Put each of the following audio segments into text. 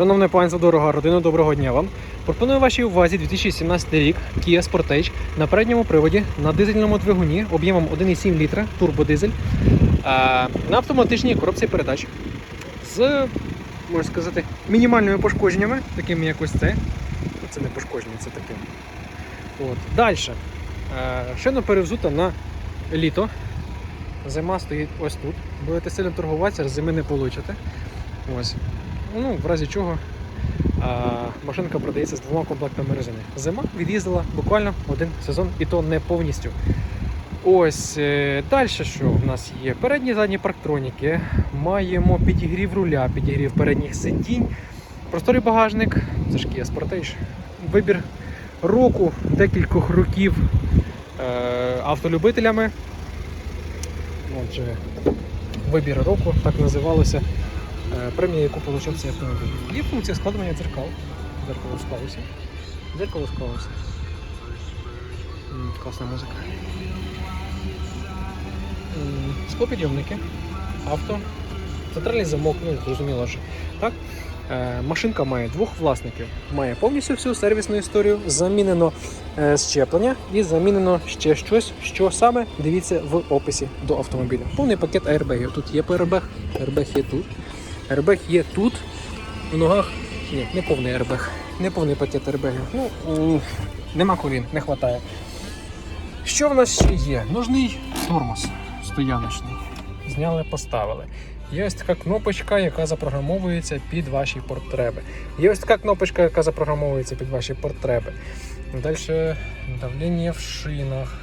Шановне панство, дорога родина, доброго дня вам. Пропоную вашій увазі 2017 рік Kia Sportage на передньому приводі на дизельному двигуні об'ємом 1,7 літра турбодизель е, на автоматичній коробці передач з, можна сказати, мінімальними пошкодженнями, такими як ось це. Це не пошкодження, це таке. От. Далі. Шина перевзута на літо. Зима стоїть ось тут. Будете сильно торгуватися, зими не получите. Ось. Ну, в разі чого а, машинка продається з двома комплектами резини. Зима від'їздила буквально один сезон, і то не повністю. Ось е, далі що в нас є? Передні задні парктроніки. Маємо підігрів руля, підігрів передніх сидінь, просторий багажник, це ж Kia Sportage. Вибір року, декількох років е, автолюбителями. Отже, вибір року, так називалося. Е, Премія, яку отримав цей автомобіль. Є функція складування дзеркал. Дзеркало склалося. Дзеркало склалося. Класна музика. Склопідйомники, авто, центральний замок, ну зрозуміло ж. Так? Е, Машинка має двох власників. Має повністю всю сервісну історію, замінено е, щеплення і замінено ще щось, що саме дивіться в описі до автомобіля. Повний пакет аербегів. Тут є airbag, airbag є тут. Airbag є тут. В ногах. Ні, не повний airbag. Не повний пакет airbagів. Ну, нема колін, не вистачає. Що в нас ще є? Нужний тормоз стояночний. Зняли, поставили. Є ось така кнопочка, яка запрограмовується під ваші потреби. Є ось така кнопочка, яка запрограмовується під ваші потреби. Далі давлення в шинах,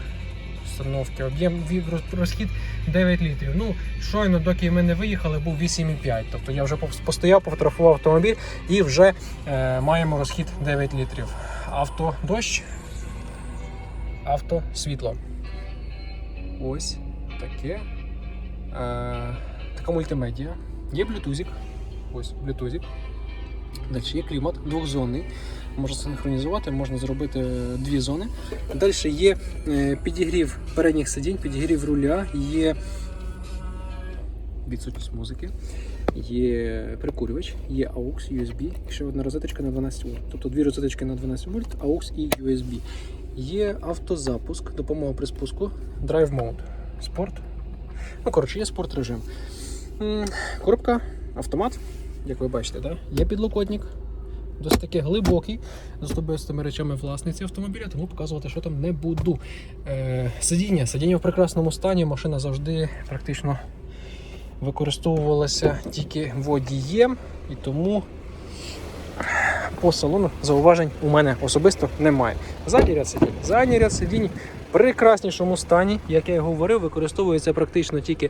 установки, об'єм розхід 9 літрів. Ну, щойно, доки ми не виїхали, був 8,5. Тобто я вже постояв, пофотографував автомобіль і вже е, маємо розхід 9 літрів. Авто дощ, авто світло. Ось таке. Е, така мультимедіа. Є блютузик. Ось блютузик. Далі є клімат двохзонний. Можна синхронізувати, можна зробити е, дві зони. Далі є е, підігрів передніх сидінь, підігрів руля, є відсутність музики, є прикурювач, є AUX, USB, ще одна розеточка на 12 вольт. Тобто дві розеточки на 12 вольт, AUX і USB. Є автозапуск, допомога при спуску, Drive Mode, спорт. Ну, коротше, є спорт режим. Коробка, автомат, як ви бачите, да? є підлокотник. Досить таки глибокий з особистими речами власниці автомобіля, тому показувати, що там не буду. Е, сидіння. Сидіння в прекрасному стані. Машина завжди практично використовувалася тільки водієм, і тому по салону зауважень у мене особисто немає. Задній ряд сидінь. Задній в прекраснішому стані, як я і говорив, використовується практично тільки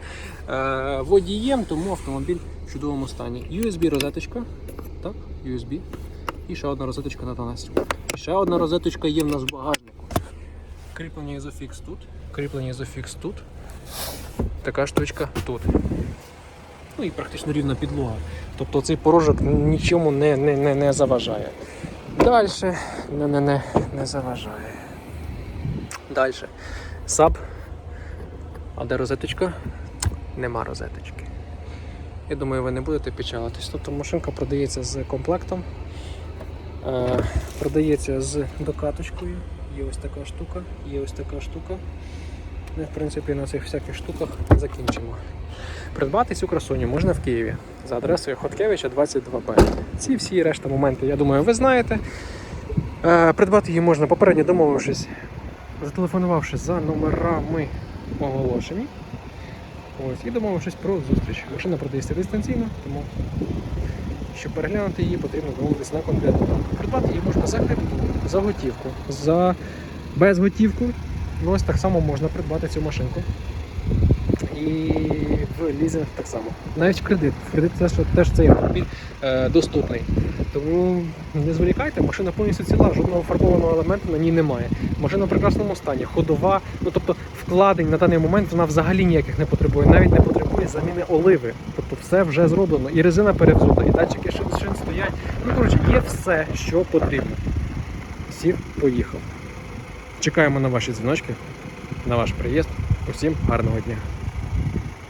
е, водієм, тому автомобіль в чудовому стані. USB розеточка. Так, USB. І ще одна розеточка на 12 ще одна розеточка є в нас в багажнику. Кріплення ізофікс тут. Кріплення ізофікс тут. Така штучка тут. Ну і практично рівна підлога. Тобто цей порожок нічому не, не, не, не заважає. Далі не, не, не, не заважає. Далі. Саб. А де розеточка? Нема розеточки. Я думаю, ви не будете печалитись. Тобто машинка продається з комплектом. Е, продається з докаточкою. Є ось така штука, є ось така штука. Ми, в принципі, на цих всяких штуках закінчимо. Придбати цю красуню можна в Києві за адресою Хоткевича 22Б. Ці всі решта моменти, я думаю, ви знаєте. Е, Придбати її можна попередньо домовившись, зателефонувавши за номерами оголошені. Ось, і домовившись про зустріч. Машина продається дистанційно, тому щоб переглянути її, потрібно домовитися на конкретну. Придбати її можна за кредит, за готівку, за безготівку. Ну, ось так само можна придбати цю машинку. І в лізинг так само. Навіть в кредит. В кредит теж, теж цей автомобіль е, доступний. Тому не зволікайте, машина повністю ціла, жодного фарбованого елементу на ній немає. Машина в прекрасному стані, ходова, ну тобто вкладень на даний момент вона взагалі ніяких не потребує, навіть не потребує заміни оливи. Тобто все вже зроблено. І резина перевзута, і датчики шин, стоять. Ну коротше, є все, що потрібно. Сів, поїхав. Чекаємо на ваші дзвіночки, на ваш приїзд. Усім гарного дня.